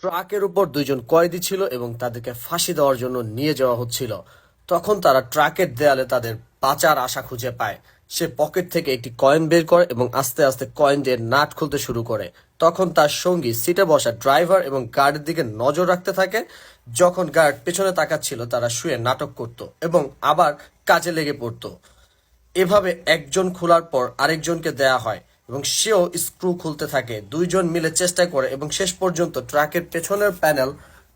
ট্রাকের উপর দুইজন কয়েদি ছিল এবং তাদেরকে ফাঁসি দেওয়ার জন্য নিয়ে যাওয়া হচ্ছিল। তখন তারা ট্রাকের দেয়ালে তাদের বাঁচার আশা খুঁজে পায়। সে পকেট থেকে একটি কয়েন বের করে এবং আস্তে আস্তে কয়েন দিয়ে নাট খুলতে শুরু করে। তখন তার সঙ্গী সিটে বসা ড্রাইভার এবং গার্ডের দিকে নজর রাখতে থাকে। যখন গার্ড পেছনে তাকাচ্ছিল, তারা শুয়ে নাটক করত এবং আবার কাজে লেগে পড়তো। এভাবে একজন খোলার পর আরেকজনকে দেয়া হয়। এবং সেও স্ক্রু খুলতে থাকে। দুইজন মিলে চেষ্টা করে এবং শেষ পর্যন্ত ট্রাকের পেছনের প্যানেল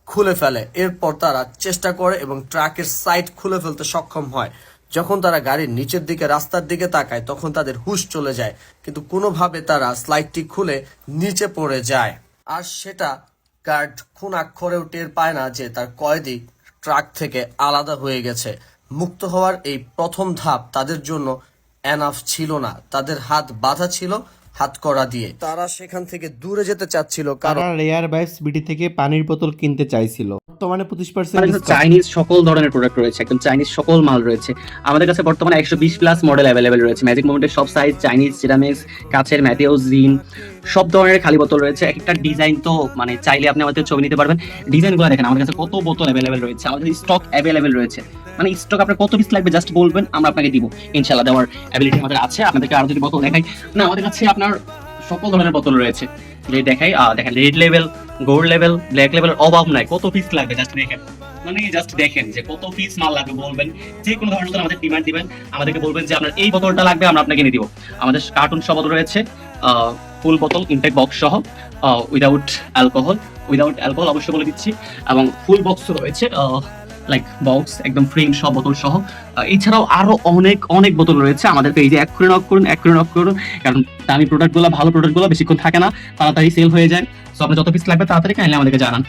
খুলে ফেলে। এরপর তারা চেষ্টা করে এবং ট্রাকের সাইড খুলে ফেলতে সক্ষম হয়। যখন তারা গাড়ির নিচের দিকে, রাস্তার দিকে তাকায়, তখন তাদের হুশ চলে যায়। কিন্তু কোনোভাবে তারা স্লাইডটি খুলে নিচে পড়ে যায়। আর সেটা গার্ড খুন আক্ষরেও টের পায় না যে তার কয়েদি ট্রাক থেকে আলাদা হয়ে গেছে। মুক্ত হওয়ার এই প্রথম ধাপ তাদের জন্য এনাফ ছিল না। তাদের হাত বাধা ছিল হাত করা দিয়ে। তারা সেখান থেকে দূরে যেতে চাচ্ছিল কারণ তারা রেয়ার বাইস বিটি থেকে পানির বোতল কিনতে চাইছিল। বর্তমানে পঁচিশ পার্সেন্ট চাইনিজ সকল ধরনের প্রোডাক্ট রয়েছে একদম চাইনিজ সকল মাল রয়েছে। আমাদের কাছে বর্তমানে একশো বিশ প্লাস মডেল অ্যাভেলেবেল রয়েছে। ম্যাজিক মোমেন্টের সব সাইজ চাইনিজ সিরামিক্স কাছের ম্যাথিওস জিন সব ধরনের খালি বোতল রয়েছে। এক একটা ডিজাইন তো মানে চাইলে আপনি আমাদের ছবি নিতে পারবেন। ডিজাইনগুলো দেখেন আমাদের কাছে কত বোতল অ্যাভেলেবেল রয়েছে, আমাদের স্টক অ্যাভেলেবেল রয়েছে। মানে স্টক আপনার কত পিস লাগবে জাস্ট বলবেন, আমরা আপনাকে দিব। ইনশাল্লাহ দেওয়ার অ্যাবিলিটি আমাদের আছে, আপনাদেরকে আরও যদি বোতল দেখাই। না, আমাদের কাছে আপনার সকল ধরনের বোতল রয়েছে। যে দেখাই দেখেন red level gold level black লেভেলের অভাব নাই। কত পিস লাগবে জাস্ট দেখেন। মানে জাস্ট দেখেন যে কত পিস মাল লাগবে বলবেন। যে কোনো ধরনের আমাদের ডিমান্ড দিবেন, আমাদেরকে বলবেন যে আপনার এই বোতলটা লাগবে, আমরা আপনাকে এনে দিব। আমাদের কার্টুন বোতল রয়েছে ফুল বোতল ইনটেক বক্স সহ উইদাউট অ্যালকোহল উইদাউট অ্যালকোহল অবশ্যই বলে দিচ্ছি, এবং ফুল বক্স রয়েছে লাইক বক্স একদম ফ্রি সব বোতল সহ। এছাড়াও আরও অনেক অনেক বোতল রয়েছে আমাদের পেজে এক করে নক করুন, এক করে নক করুন, কারণ দামি প্রোডাক্টগুলো ভালো প্রোডাক্টগুলো বেশিক্ষণ থাকে না, তাড়াতাড়ি সেল হয়ে যায়। সো আপনার যত পিস লাগবে, তাড়াতাড়ি কাইন্ডলি আমাদেরকে জানান।